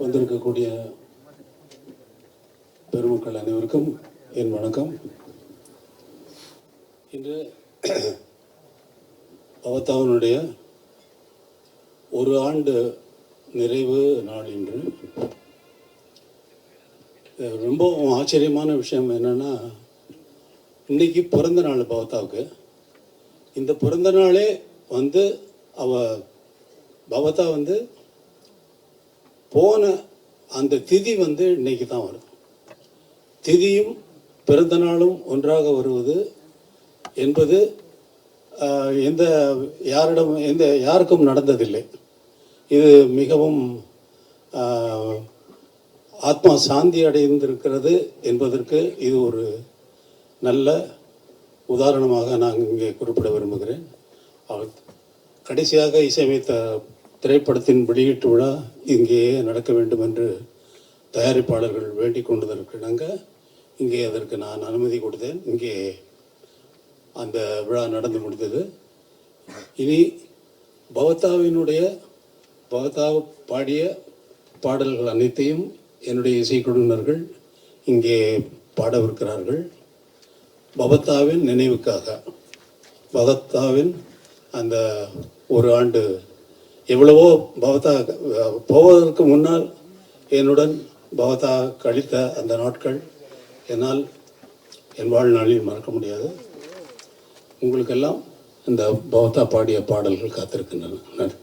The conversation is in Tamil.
வந்திருக்கக்கூடிய பெருமக்கள் அனைவருக்கும் என் வணக்கம். இன்று பவத்தாவனுடைய ஒரு ஆண்டு நிறைவு நாள் இன்று. ரொம்ப ஆச்சரியமான விஷயம் என்னென்னா இன்றைக்கி பிறந்த நாள் பவத்தாவுக்கு. இந்த பிறந்த நாளே வந்து அவ பவதா வந்து போன அந்த திதி வந்து இன்னைக்கு தான் வரும் திதியும் பிறந்த நாளும் ஒன்றாக வருவது என்பது எந்த யாரிடம் எந்த யாருக்கும் நடந்ததில்லை. இது மிகவும் ஆத்மா சாந்தி அடைந்திருக்கிறது என்பதற்கு இது ஒரு நல்ல உதாரணமாக நான் இங்கே குறிப்பிட விரும்புகிறேன். கடைசியாக இசையமைத்த திரைப்படத்தின் வெளியீட்டு விழா இங்கேயே நடக்க வேண்டும் என்று தயாரிப்பாளர்கள் வேண்டிக் கொண்டதற்கிணங்க இங்கே அதற்கு நான் அனுமதி கொடுத்தேன். இங்கே அந்த விழா நடந்து முடிந்தது. இனி பவதாவினுடைய பவத்தா பாடிய பாடல்கள் அனைத்தையும் என்னுடைய இசைக்குழுவினர்கள் இங்கே பாடவிருக்கிறார்கள். பவத்தாவின் நினைவுக்காக பவத்தாவின் அந்த ஒரு ஆண்டு எவ்வளவோ பவதா போவதற்கு முன்னால் என்னுடன் பவதா கழித்த அந்த நாட்கள் என்னால் என் வாழ்நாளில் மறக்க முடியாது. உங்களுக்கெல்லாம் இந்த பவதா பாடிய பாடல்கள் காத்திருக்கின்றன. நன்றி.